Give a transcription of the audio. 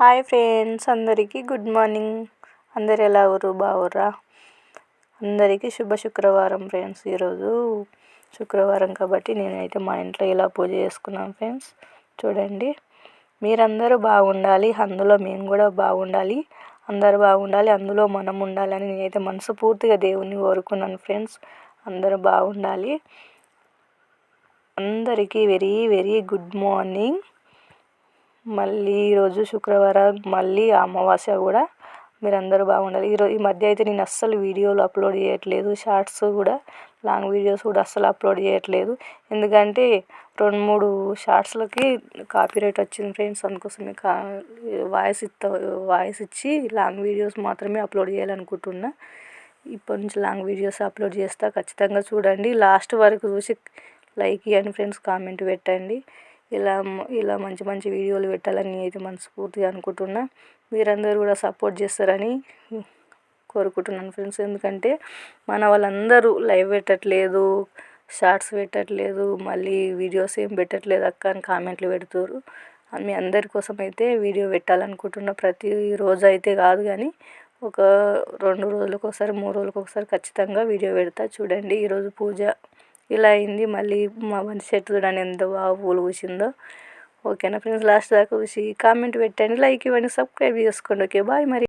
Hi friends అందరికీ good morning. అందరు ఎలా ఊరు బావురా అందరికీ శుభ శుక్రవారం ఫ్రెండ్స్ ఈరోజు. శుక్రవారం కాబట్టి నేనైతే మా ఇంట్లో ఇలా పూజ చేసుకున్నాను ఫ్రెండ్స్. చూడండి మీరందరూ బాగుండాలి అందులో మేము కూడా బాగుండాలి అందరూ బాగుండాలి అందులో మనం ఉండాలని నేనైతే మనస్ఫూర్తిగా దేవుణ్ణి కోరుకున్నాను ఫ్రెండ్స్. అందరూ బాగుండాలి అందరికీ వెరీ వెరీ గుడ్ మార్నింగ్. మళ్ళీ ఈరోజు శుక్రవారం మళ్ళీ అమావాస్య కూడా మీరు అందరూ బాగుండాలి ఈరోజు ఈ మధ్య అయితే నేను అస్సలు వీడియోలు అప్లోడ్ చేయట్లేదు. షార్ట్స్ కూడా లాంగ్ వీడియోస్ కూడా అస్సలు అప్లోడ్ చేయట్లేదు. ఎందుకంటే రెండు మూడు షార్ట్స్లకి కాపీరైట్ వచ్చింది ఫ్రెండ్స్. అందుకోసమే కా వాయిస్ ఇస్తా వాయిస్ ఇచ్చి లాంగ్ వీడియోస్ మాత్రమే అప్లోడ్ చేయాలనుకుంటున్నా. ఇప్పటి నుంచి లాంగ్ వీడియోస్ అప్లోడ్ చేస్తా. ఖచ్చితంగా చూడండి. లాస్ట్ వరకు చూసి లైక్ ఇవ్వండి ఫ్రెండ్స్. కామెంట్ పెట్టండి. ఇలా ఇలా మంచి మంచి వీడియోలు పెట్టాలని అయితే మనస్ఫూర్తిగా అనుకుంటున్నా. మీరందరూ కూడా సపోర్ట్ చేస్తారని కోరుకుంటున్నాను ఫ్రెండ్స్. ఎందుకంటే మన వాళ్ళందరూ లైవ్ పెట్టట్లేదు షార్ట్స్ పెట్టట్లేదు మళ్ళీ వీడియోస్ ఏం పెట్టట్లేదు అక్క అని కామెంట్లు పెడుతున్నారు మీ అందరి కోసం అయితే వీడియో పెట్టాలనుకుంటున్నా. ప్రతి రోజు అయితే కాదు కానీ ఒక రెండు రోజులకు ఒకసారి మూడు రోజులకు ఒకసారి ఖచ్చితంగా వీడియో పెడతా. చూడండి ఈరోజు పూజ ఇలా అయింది. మళ్ళీ మా మంచి చెట్టు చూడండి ఎంత బాగా పూలు పూసిందో. ఓకేనా ఫ్రెండ్స్? లాస్ట్ దాకా చూసి కామెంట్ పెట్టండి. లైక్ ఇవ్వండి. సబ్స్క్రైబ్ చేసుకోండి. ఓకే బాయ్ మరి.